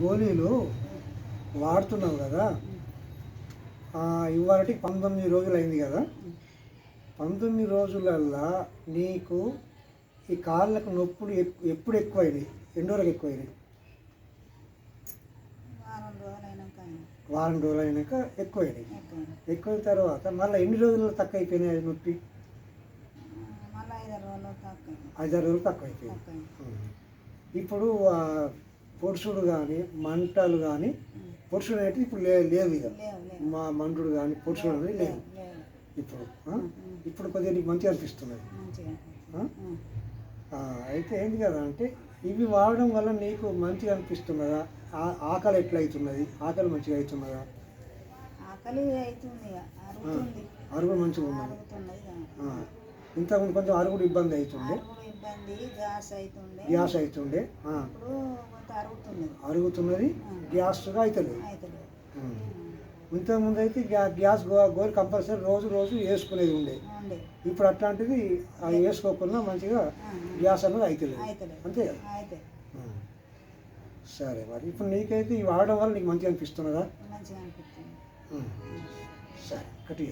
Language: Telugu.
గోళీలు వాడుతున్నావు కదా ఇవాళకి పంతొమ్మిది రోజులు అయింది కదా. పంతొమ్మిది రోజులల్లా నీకు ఈ కాళ్ళకు నొప్పులు ఎప్పుడు ఎక్కువైనాయి? ఎన్ని రోజులకు ఎక్కువైనాయి? వారం రోజులు అయినాక అయినా వారం రోజులు అయినాక ఎక్కువైనాయి. ఎక్కువైనా తర్వాత మళ్ళీ ఎన్ని రోజుల్లో తక్కువ అయిపోయినాయి అది నొప్పి? రోజులు ఐదారు రోజులు తక్కువ అయిపోయింది. ఇప్పుడు పొడుసుడు కానీ మంటలు కానీ పొడుసుడు అనేది ఇప్పుడు లే లేదు ఇక. లేవు లేవు. మా మండుడు కానీ పొడుసుడు అనేది లేదు లేవు ఇప్పుడు? ఇప్పుడు కొద్దిగా నీకు మంచిగా అనిపిస్తున్నది అయితే ఏంటి కదా అంటే ఇవి వాడడం వల్ల నీకు మంచిగా అనిపిస్తున్నదా ఆ- ఆకలి ఎట్లా అవుతున్నది ఆకలి మంచిగా అవుతున్నదా అవుతుంది ఇక. అరుగుడు మంచిగా ఉన్నది ఇక. ఇంతకుముందు కొంచెం అరుగుడు ఇబ్బంది అరుగుడు ఇబ్బంది గ్యాస్ అవుతుండే గ్యాస్ అవుతుండే అరుగుతున్నది. గ్యాస్గా అవుతుంది. ఇంతకుముందు అయితే గ్యా గ్యాస్ గోరు కంపల్సరీ రోజు రోజు వేసుకునేది ఉండే. ఇప్పుడు అట్లాంటిది అది వేసుకోకుండా మంచిగా గ్యాస్ అన్నది అవుతలేదు అవుతుంది అంతే. సరే మరి ఇప్పుడు నీకైతే ఇవి వాడడం వల్ల నీకు మంచిగా అనిపిస్తున్నదా. సరే కట్టి